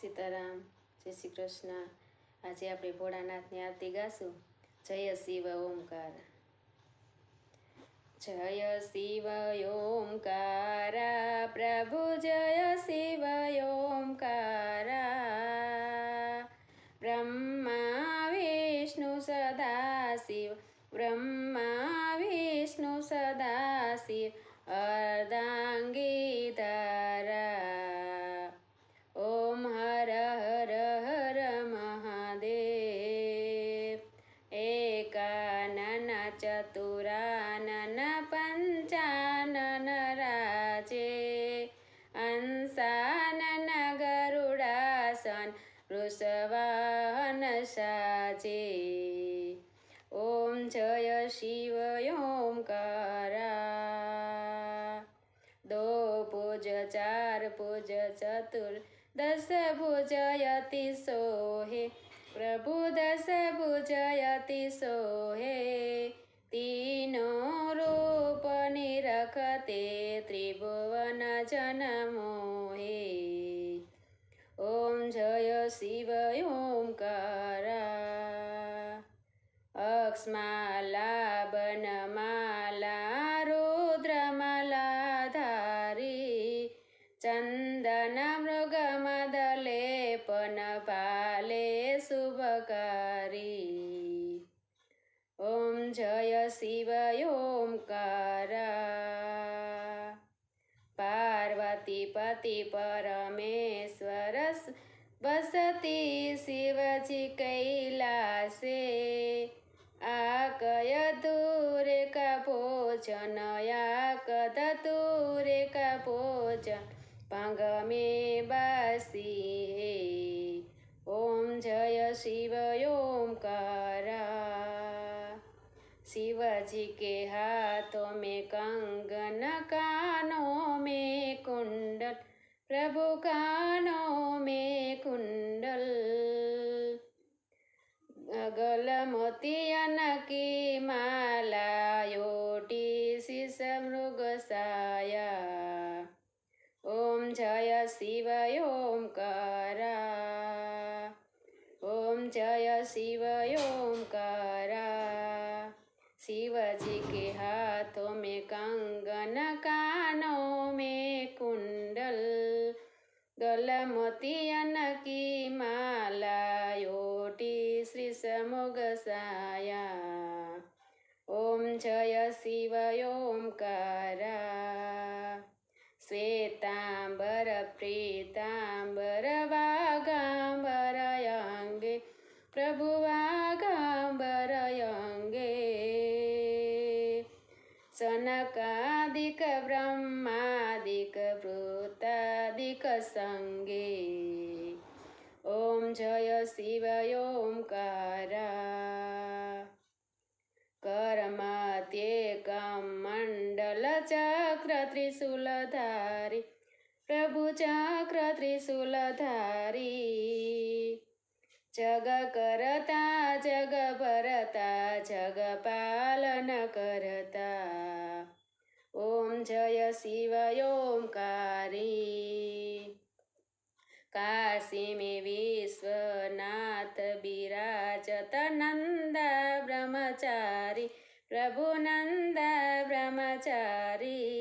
સીતારામ, જય શ્રી કૃષ્ણ. આજે આપણે ભોળાનાથની આરતી ગાશું. જય શિવ ઓમકાર. જય શિવ ઓમકારા. પ્રભુ જય શિવ ઓમકારા. બ્રહ્મા, વિષ્ણુ, સદા શિવ. બ્રહ્મા ચતુરાનન પંચાનન રાજે અંસાનન ગરુડાસન વૃષવાહન સાજે. ઓમ જય શિવ ઓમકારા દો ભુજ, ચાર ભુજ, ચતુર દસ ભુજયતિ સોહે. પ્રભુ દસ ભુજયતિ સોહે. ते त्रिभुवन जनमोहे। ॐ जय शिव ओङ्कार अक्ष्माला रुद्रमलाधारी रुद्रमला धारी चन्दन पनपाले शुभकारी। ॐ जय शिव પતિ પરમેશ્વર બસતી શિવજી કૈલાસે. આકય દૂરે કા ભોજન યાક દૂરે કા ભોજન પાંગમે બસી ઓમ જય શિવ, ઓમ કરા. શિવજી કે હાથો મેં કંગન કા પ્રભુ કાનો મે કુંડલ. અગલ મોતિયન કી માલાયોટી શિષ મૃગ સાયા. ઓમ જય શિવય ઓમ કરા. ઓમ જય શિવય ઓમ કરા. શિવજી કે હાથો મેં કંગન કા ಕಲಮತಿಯನಕಿ ಮಾಲಾಯೋಟಿ ಶ್ರೀ ಸಮುಗಸಾಯ ಓಂ ಜಯ ಶಿವ ಓಂಕಾರ ಶ್ವೇತಾಂಬರ ಪ್ರೀತಾಂಬರ ವಾಗಾಂಬರಯಂಗೆ ಪ್ರಭು ವಾಗಾಂಬರಯಂಗೆ ಸನಕಾದಿಕ ಬ್ರಹ್ಮ સંગે ઓમ જય શિવાય ઓમકારા કરમાત્યે કામ મંડલ ચક્ર ત્રિશુલધારી પ્રભુ ચક્ર ત્રિશુલધારી જગ કરતા જગ ભરતા જગ પાલન કરતા ઓમ જય શિવાય ઓમકારી કાશી મે વિશ્વનાથ બિરાજત નંદ બ્રહ્મચારી પ્રભુ નંદ બ્રહ્મચારી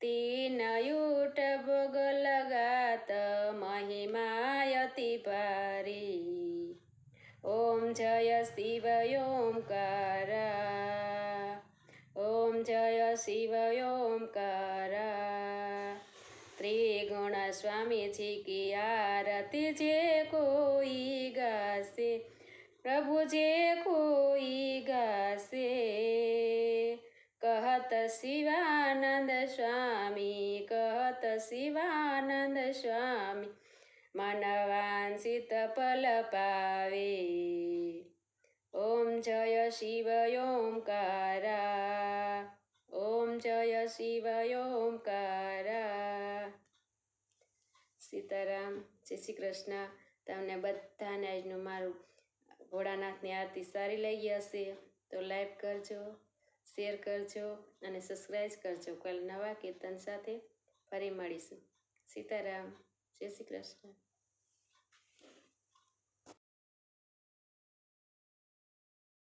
તીનયુટ ભોગ લગાત મહિમાયતિ પારી ઓમ જય શિવ ઓમકાર ઓમ જય શિવ ઓમકાર त्रिगुण स्वामी जी की आरती जे कोई गासे प्रभु जे कोई गासे कहत शिवानंद स्वामी कहत शिवानंद स्वामी मनवांसित फल पावे ओम जय शिव ओमकारा ઓમ જય શિવ સીતારામ, જય શ્રી કૃષ્ણ. તમને બધાને આજનું મારું ભોળાનાથની આરતી સારી લાગી હશે તો લાઈક કરજો, શેર કરજો અને સબસ્ક્રાઈબ કરજો. કાલ નવા કીર્તન સાથે ફરી મળીશું. સીતારામ, જય શ્રી કૃષ્ણ.